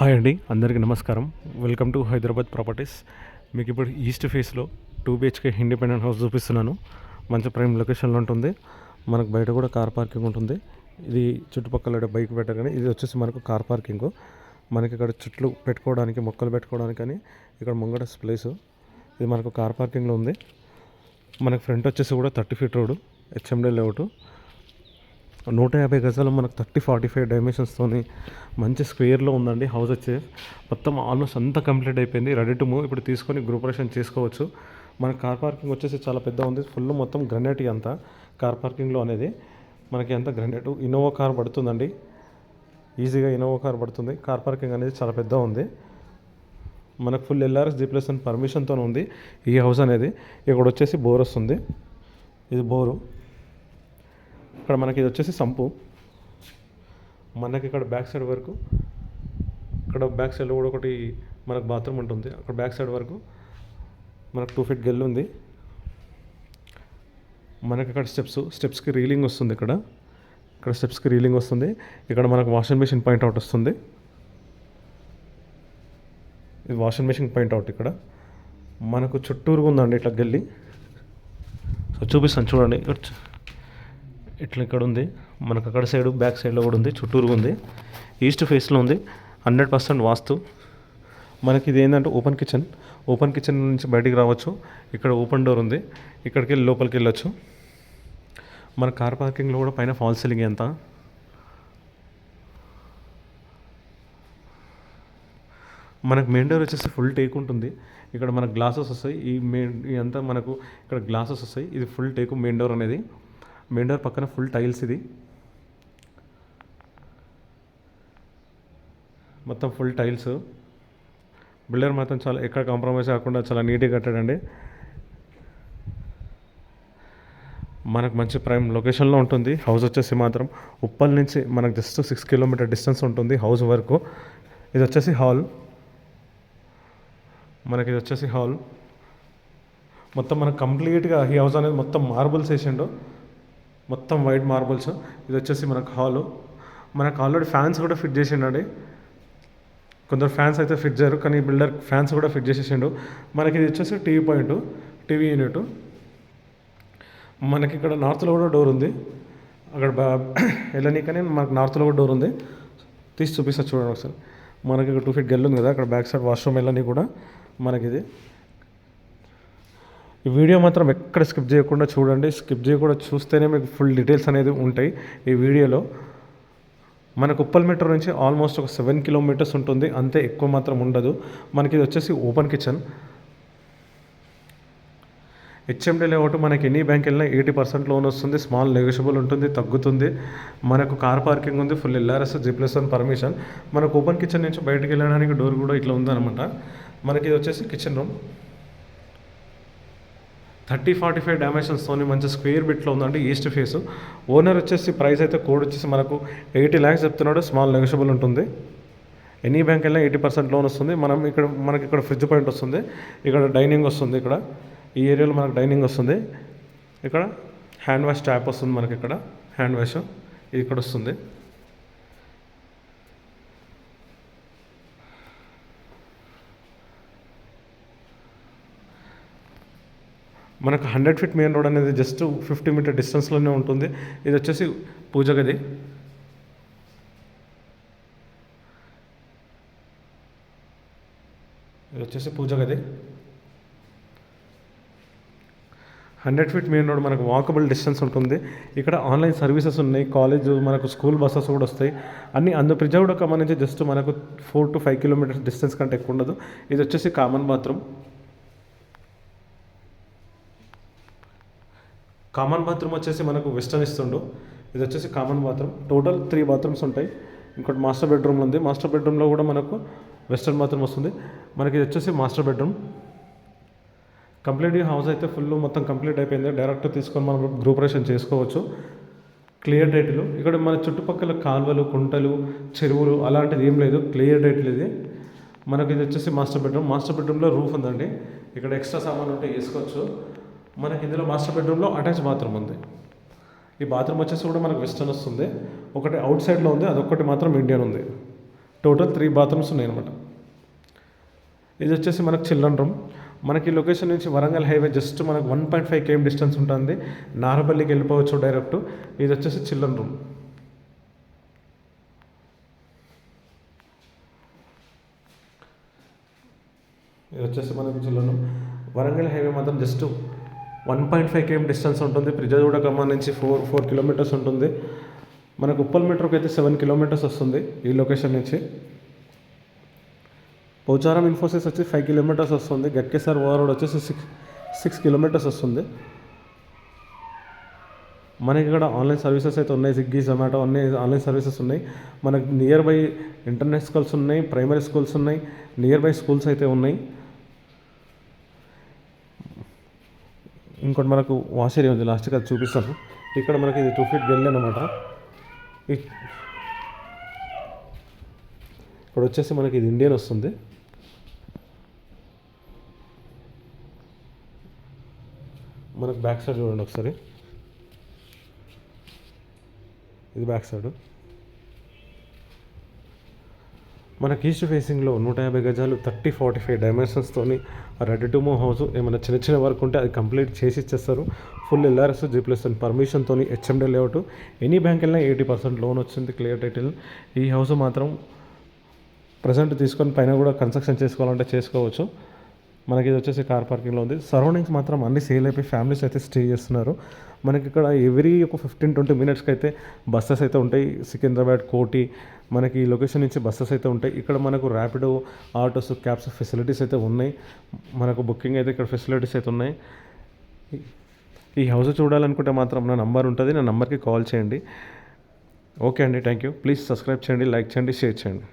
Hi అండి అందరికీ నమస్కారం. Welcome to Hyderabad properties. మీకు ఇప్పుడు ఈస్ట్ ఫేస్లో టూ బిహెచ్కే ఇండిపెండెంట్ హౌస్ చూపిస్తున్నాను. మంచి ప్రైమ్ లొకేషన్లో ఉంటుంది. మనకు బయట కూడా కార్ పార్కింగ్ ఉంటుంది. ఇది చుట్టుపక్కల బైక్ పెట్టగానే ఇది వచ్చేసి మనకు కార్ పార్కింగ్. మనకి ఇక్కడ చెట్లు పెట్టుకోవడానికి మొక్కలు పెట్టుకోవడానికి అని ఇక్కడ ముంగట ప్లేస్ ఇది మనకు కార్ పార్కింగ్లో ఉంది. మనకు ఫ్రంట్ వచ్చేసి కూడా thirty feet road HMD layout. నూట యాభై గజాలు మనకు థర్టీ ఫార్టీ ఫైవ్ డైమెన్షన్స్తోని మంచి స్క్వేర్లో ఉందండి. హౌస్ వచ్చి మొత్తం ఆల్మోస్ట్ అంతా కంప్లీట్ అయిపోయింది. Ready to move. ఇప్పుడు తీసుకొని గ్రూపరేషన్ చేసుకోవచ్చు. మన కార్ పార్కింగ్ వచ్చేసి చాలా పెద్ద ఉంది. ఫుల్ మొత్తం గ్రనేట్ అంతా కార్ పార్కింగ్లో అనేది. మనకి అంత గ్రనేట్? ఇన్నోవా కార్ పడుతుందండి. ఈజీగా ఇన్నోవా కార్ పడుతుంది. కార్ పార్కింగ్ అనేది చాలా పెద్ద ఉంది. మనకు ఫుల్ ఎల్ఆర్ఎస్ డిప్లస్ అని పర్మిషన్తో ఉంది. ఈ హౌస్ అనేది. ఇక్కడ వచ్చేసి బోర్ వస్తుంది. ఇది బోరు. ఇక్కడ మనకి ఇది వచ్చేసి సంపు. మనకి ఇక్కడ బ్యాక్ సైడ్ వరకు ఇక్కడ బ్యాక్ సైడ్లో కూడా ఒకటి మనకు బాత్రూమ్ ఉంటుంది. అక్కడ బ్యాక్ సైడ్ వరకు మనకు టూ ఫీట్ గెల్ ఉంది. మనకి ఇక్కడ స్టెప్స్ స్టెప్స్కి రీలింగ్ వస్తుంది ఇక్కడ. ఇక్కడ స్టెప్స్కి రీలింగ్ వస్తుంది. ఇక్కడ మనకు వాషింగ్ మెషిన్ పాయింట్ అవుట్ వస్తుంది. ఇది వాషింగ్ మెషిన్ పాయింట్ అవుట్ ఇక్కడ. మనకు చుట్టూరుగా ఉందండి ఇట్లా గెల్లి. సో చూపిస్తాను చూడండి. ఇక్కడ ఇట్లా ఇక్కడ ఉంది. మనకు అక్కడ సైడ్ బ్యాక్ సైడ్లో కూడా ఉంది. చుట్టూరు ఉంది. ఈస్ట్ ఫేస్లో ఉంది. Hundred percent vastu. మనకి ఇది ఏంటంటే ఓపెన్ కిచెన్. ఓపెన్ కిచెన్ నుంచి బయటికి రావచ్చు. ఇక్కడ ఓపెన్ డోర్ ఉంది. ఇక్కడికి వెళ్ళి లోపలికి వెళ్ళొచ్చు. మన కార్ పార్కింగ్లో కూడా పైన ఫాల్ సీలింగ్ ఎంత? మనకు మెయిన్ డోర్ వచ్చేసి ఫుల్ టేక్ ఉంటుంది. ఇక్కడ మనకు గ్లాసెస్ వస్తాయి. ఈ మెయిన్ ఇదంతా మనకు ఇక్కడ గ్లాసెస్ వస్తాయి. ఇది ఫుల్ టేకు మెయిన్ డోర్ అనేది. మెయిన్ డోర్ పక్కన ఫుల్ టైల్స్ ఇది. మొత్తం ఫుల్ టైల్స్. బిల్డర్ మాత్రం చాలా ఎక్కడ కాంప్రమైజ్ కాకుండా చాలా నీట్గా కట్టాడండి. మనకు మంచి ప్రైమ్ లొకేషన్లో ఉంటుంది. హౌస్ వచ్చేసి మాత్రం ఉప్పల్ నుంచి మనకు జస్ట్ సిక్స్ కిలోమీటర్ డిస్టెన్స్ ఉంటుంది హౌస్ వరకు. ఇది వచ్చేసి హాల్. మనకి ఇది వచ్చేసి హాల్. మొత్తం మనకు కంప్లీట్గా ఈ హౌస్ అనేది మొత్తం మార్బుల్స్ వేసిండు మొత్తం వైట్ మార్బుల్స్. ఇది వచ్చేసి మనకు హాలు మనకు ఆల్రెడీ ఫ్యాన్స్ కూడా ఫిట్ చేసిండండి. కొందరు ఫ్యాన్స్ అయితే ఫిట్ చేయరు కానీ బిల్డర్ ఫ్యాన్స్ కూడా ఫిట్ చేసేసిండు. మనకి ఇది వచ్చేసి టీవీ పాయింట్ టీవీ యూనిట్ మనకి ఇక్కడ నార్త్లో కూడా డోర్ ఉంది. అక్కడ బా వెళ్ళనీకని మనకు నార్త్లో కూడా డోర్ ఉంది. తీసి చూపిస్తా చూడండి ఒకసారి. మనకి ఇక్కడ టూ ఫీట్ గెల్ ఉంది కదా అక్కడ బ్యాక్ సైడ్ వాష్రూమ్ వెళ్ళని కూడా మనకి ఇది. ఈ వీడియో మాత్రం ఎక్కడ స్కిప్ చేయకుండా చూడండి. స్కిప్ చేయకుండా చూస్తేనే మీకు ఫుల్ డీటెయిల్స్ అనేది ఉంటాయి ఈ వీడియోలో. మన కుప్పల్ మీటర్ నుంచి ఆల్మోస్ట్ ఒక సెవెన్ కిలోమీటర్స్ ఉంటుంది. అంతే ఎక్కువ మాత్రం ఉండదు. మనకి ఇది వచ్చేసి ఓపెన్ కిచెన్. హెచ్ఎండి లేఅవుట్ మనకి ఎనీ బ్యాంక్ వెళ్ళినా ఎయిటీ పర్సెంట్ లోన్ వస్తుంది. స్మాల్ నెగోషియబుల్ ఉంటుంది తగ్గుతుంది. మనకు కార్ పార్కింగ్ ఉంది full LRS G plus one permission. మనకు ఓపెన్ కిచెన్ నుంచి బయటకు వెళ్ళడానికి డోర్ కూడా ఇట్లా ఉందన్నమాట. మనకి ఇది వచ్చేసి kitchen room. Thirty forty five డైమెన్షన్స్తోని మంచి స్క్వేర్ బిట్లో ఉందంటే ఈస్ట్ ఫేస్. ఓనర్ వచ్చేసి ప్రైస్ అయితే కోడ్ వచ్చేసి మనకు ఎయిటీ ల్యాక్స్ చెప్తున్నాడు. స్మాల్ నెగోషియబుల్ ఉంటుంది. ఎనీ బ్యాంక్ వెళ్ళినా ఎయిటీ పర్సెంట్ లోన్ వస్తుంది. మనం ఇక్కడ మనకి ఇక్కడ ఫ్రిడ్జ్ పాయింట్ వస్తుంది. ఇక్కడ డైనింగ్ వస్తుంది ఇక్కడ. ఈ ఏరియాలో మనకు డైనింగ్ వస్తుంది. ఇక్కడ హ్యాండ్ వాష్ ట్యాప్ వస్తుంది మనకి ఇక్కడ. Hand wash. ఇది ఇక్కడ వస్తుంది. మనకు హండ్రెడ్ ఫీట్ మెయిన్ రోడ్ అనేది జస్ట్ ఫిఫ్టీ మీటర్ డిస్టెన్స్లోనే ఉంటుంది. ఇది వచ్చేసి పూజ గది. ఇది వచ్చేసి పూజ గది. హండ్రెడ్ ఫీట్ మెయిన్ రోడ్ మనకు వాకబుల్ డిస్టెన్స్ ఉంటుంది. ఇక్కడ ఆన్లైన్ సర్వీసెస్ ఉన్నాయి. కాలేజ్ మనకు స్కూల్ బస్సెస్ కూడా వస్తాయి. అన్ని అందు ప్రిజర్వ్డ్ ఒక నుంచి జస్ట్ మనకు four to five kilometers distance కంటే ఎక్కువ ఉండదు. ఇది వచ్చేసి కామన్ బాత్రూమ్. కామన్ బాత్రూమ్ వచ్చేసి మనకు వెస్టర్న్ ఇస్తుండు. ఇది వచ్చేసి common bathroom total three bathrooms ఉంటాయి. ఇంకోటి మాస్టర్ బెడ్రూమ్ ఉంది. మాస్టర్ బెడ్రూమ్లో కూడా మనకు వెస్టర్న్ బాత్రూమ్ వస్తుంది. మనకి ఇది వచ్చేసి మాస్టర్ బెడ్రూమ్ కంప్లీట్ హౌస్ అయితే ఫుల్ మొత్తం కంప్లీట్ అయిపోయింది. డైరెక్ట్ తీసుకొని మనం గ్రూపరేషన్ చేసుకోవచ్చు. క్లియర్ డైట్లు ఇక్కడ మన చుట్టుపక్కల కాలువలు కుంటలు చెరువులు అలాంటిది ఏం లేదు. క్లియర్ డేట్లు ఇది. మనకి ఇది వచ్చేసి మాస్టర్ బెడ్రూమ్ మాస్టర్ బెడ్రూమ్లో రూఫ్ ఉందండి. ఇక్కడ ఎక్స్ట్రా సామాన్ ఉంటే వేసుకోవచ్చు. మనకి ఇందులో మాస్టర్ బెడ్రూమ్లో అటాచ్ బాత్రూమ్ ఉంది. ఈ బాత్రూమ్ వచ్చేసి కూడా మనకు వెస్టర్న్ వస్తుంది. ఒకటి అవుట్ సైడ్లో ఉంది అదొకటి మాత్రం ఇండియన్ ఉంది. టోటల్ త్రీ బాత్రూమ్స్ ఉన్నాయి అనమాట ఇది వచ్చేసి మనకు చిల్డ్రన్ రూమ్ మనకి లొకేషన్ నుంచి వరంగల్ హైవే జస్ట్ మనకు one point five KM distance ఉంటుంది. నారపల్లికి వెళ్ళిపోవచ్చు డైరెక్ట్ ఇది వచ్చేసి చిల్డ్రన్ రూమ్ ఇది వచ్చేసి మనకి చిల్డ్రన్ రూమ్ వరంగల్ హైవే మాత్రం just one point five KM distance ఉంటుంది. ప్రిజాజూడ ఖమ్మం నుంచి ఫోర్ ఫోర్ కిలోమీటర్స్ ఉంటుంది. మనకు ఉప్పల్ మెట్రోకి అయితే సెవెన్ కిలోమీటర్స్ వస్తుంది ఈ లొకేషన్ నుంచి. పోచారం ఇన్ఫోసిస్ వచ్చి ఫైవ్ కిలోమీటర్స్ వస్తుంది. గక్కేసార్ ఓవర్ రోడ్ వచ్చేసి సిక్స్ సిక్స్ కిలోమీటర్స్ వస్తుంది. మనకి ఇక్కడ ఆన్లైన్ సర్వీసెస్ అయితే ఉన్నాయి. స్విగ్గీ జొమాటో అన్ని ఆన్లైన్ సర్వీసెస్ ఉన్నాయి. మనకి నియర్ బై ఇంటర్నెట్ స్కూల్స్ ఉన్నాయి ప్రైమరీ స్కూల్స్ ఉన్నాయి నియర్ బై స్కూల్స్ అయితే ఉన్నాయి. ఇంకోటి మనకు వాష్ ఏరియా ఉంది లాస్ట్కి అది చూపిస్తాను. ఇక్కడ మనకి ఇది టూ ఫీట్ గెల్ అనమాట ఇక్కడ వచ్చేసి మనకి ఇది ఇండియన్ వస్తుంది. మనకు బ్యాక్ సైడ్ చూడండి ఒకసారి. ఇది బ్యాక్ సైడ్ మనకి ఈస్ట్ ఫేసింగ్లో నూట యాభై గజాలు థర్టీ ఫార్టీ ఫైవ్ డైమెన్షన్స్తోని రెడీ టు హౌస్ ఏమైనా చిన్న చిన్న వర్క్ ఉంటే అది కంప్లీట్ చేసి ఇచ్చేస్తారు. ఫుల్ ఎల్ఆర్ఎస్ జీ ప్లస్ పర్మిషన్తో హెచ్ఎండీ లేఅవుట్. ఎనీ బ్యాంక్ వెళ్ళినా ఎయిటీ పర్సెంట్ లోన్ వచ్చింది క్లియర్ టైటిల్ ఈ హౌస్ మాత్రం ప్రజెంట్ తీసుకొని పైన కూడా కన్స్ట్రక్షన్ చేసుకోవాలంటే చేసుకోవచ్చు. మనకి ఇది వచ్చేసి కార్ పార్కింగ్లో ఉంది. సరౌండింగ్స్ మాత్రం అన్ని సేల్ అయిపోయి ఫ్యామిలీస్ అయితే స్టే చేస్తున్నారు. మనకి ఇక్కడ ఎవ్రీ ఒక ఫిఫ్టీన్ ట్వంటీ మినిట్స్కి అయితే బస్సెస్ అయితే ఉంటాయి. సికింద్రాబాద్ కోటి మనకి ఈ లొకేషన్ నుంచి బస్సెస్ అయితే ఉంటాయి. ఇక్కడ మనకు ర్యాపిడో ఆటోస్ క్యాబ్స్ ఫెసిలిటీస్ అయితే ఉన్నాయి. మనకు బుకింగ్ అయితే ఇక్కడ ఫెసిలిటీస్ అయితే ఉన్నాయి. ఈ హౌస్ చూడాలనుకుంటే మాత్రం నా నంబర్ ఉంటుంది. నా నంబర్కి కాల్ చేయండి. ఓకే అండి థ్యాంక్ యూ ప్లీజ్ సబ్స్క్రైబ్ చేయండి లైక్ చేయండి షేర్ చేయండి.